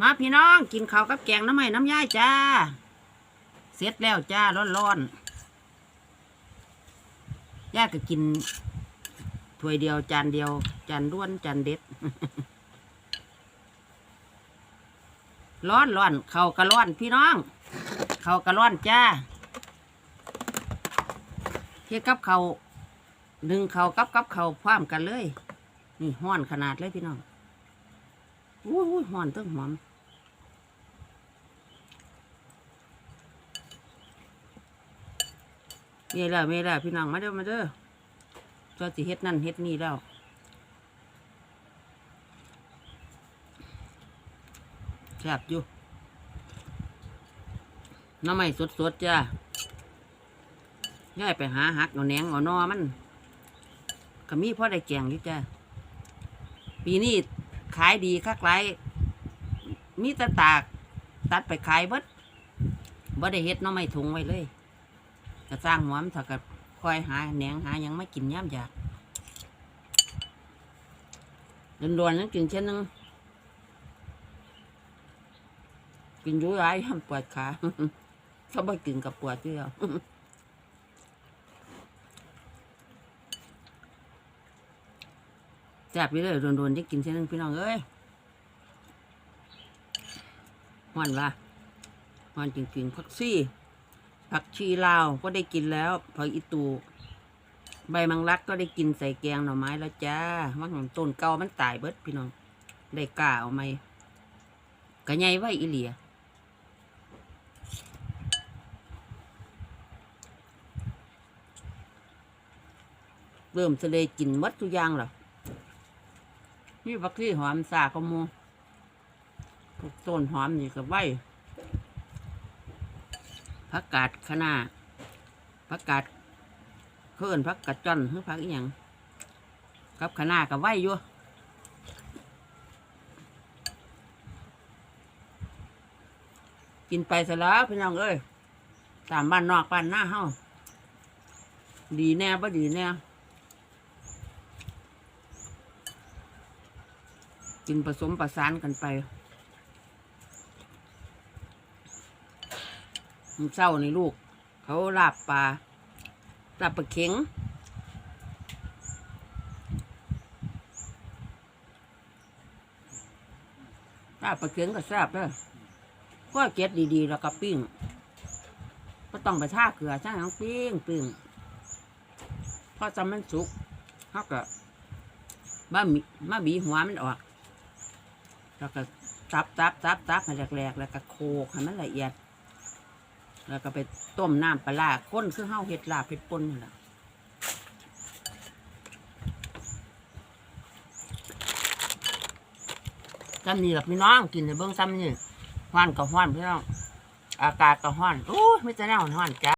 มาพี่น้องกินข้าวกับแกงน้ำไหม้น้ำย่ายจ้า เสร็จแล้วจ้าร้อนๆย่าก็กินถ้วยเดียวจานเดียว จานด้วนจานเด็ด ร้อนร้อนเขาวกระร้อนพี่น้อง เขาวกระร้อนจ้าเทียกับเขาวหนึ่งเขาวกับกับเขาวพร้อมกันเลย นี่ห้อนขนาดเลยพี่น้องอู้หูห้อนตึ้งหอม มีแล้วมีแล้วพี่น้องมาเด้อมาเด้อตัวสิเฮ็ดนั่นเฮ็ดนี่แล้วแซ่บอยู่น้ำไม่สดๆจ้าย่ายไปหาหักเอาแหนงเอานอมันก็มีพ่อได้แกงอยู่จ้าปีนี้ขายดีคักไรมีตะตาก ตัดไปขายเบิดบ่ได้เฮ็ดน้องไม่ถุงไว้เลย ก็สร้างหัวมันถ้ากับคอยหาแหนงหายังไม่กินย่ำอยากดวนๆนั้นกินเช่นนึงกินยุ่ยไรทำปวดขาเขาบ่กินกับปวดเดียวจับไปเลยโดนๆที่กินเส้นนึงพี่น้องเอ้ยหวานละหวานจริงๆผักซี่ ผักชีลาวก็ได้กินแล้วผักอีตู ใบมังลักก็ได้กินใส่แกงหน่อไม้แล้วจ้าว่าของต้นเก่ามันตายเบิดพี่น้องได้กล้าเอาไหมกระไงไว้อีเหลียเริ่มจะเลกินมัดทุกอย่างแล้วนี่บักที่หอมสาขโมพวกต้นหอมนี่ก็ไว้ ผักกาดคะน้าผักกาดเพื่อนผักกาดจอนหรือผักอีหยังกับคะน้าก็ไว้อยู่กินไปซะแล้วพี่น้องเอ้ยตามบ้านนอกบ้านหน้าเฮาดีแน่บ่ดีแน่กินผสมประสานกันไป มื้อเช้านี่ลูก เขาลาบปลาลาบปลาเข็งลาบปลาเข็งก็แซ่บเด้อก็เก็ดดีๆ แล้วก็ปิ้งก็ต้องไปท่าเกลือใช่ไหมปิ้งปิ้งพอจำมันสุกเขาก็บ้ามีมาบีหัวมันออก แล้วก็ซับซับซับซับให้แหลกๆแล้วก็โคกให้มันละเอียด แล้วก็ไปต้มน้ำปลาร้าก้นคือเฮาเห็ดลาบเห็ดป่นนี่แหละซ้ำนี่หลับพี่น้องกินในเบื้องซ้ำนี่ห้อนกับห้อนพี่น้องอากาศกับห้อนอู้ยไม่จะแน่ห้อนจ้า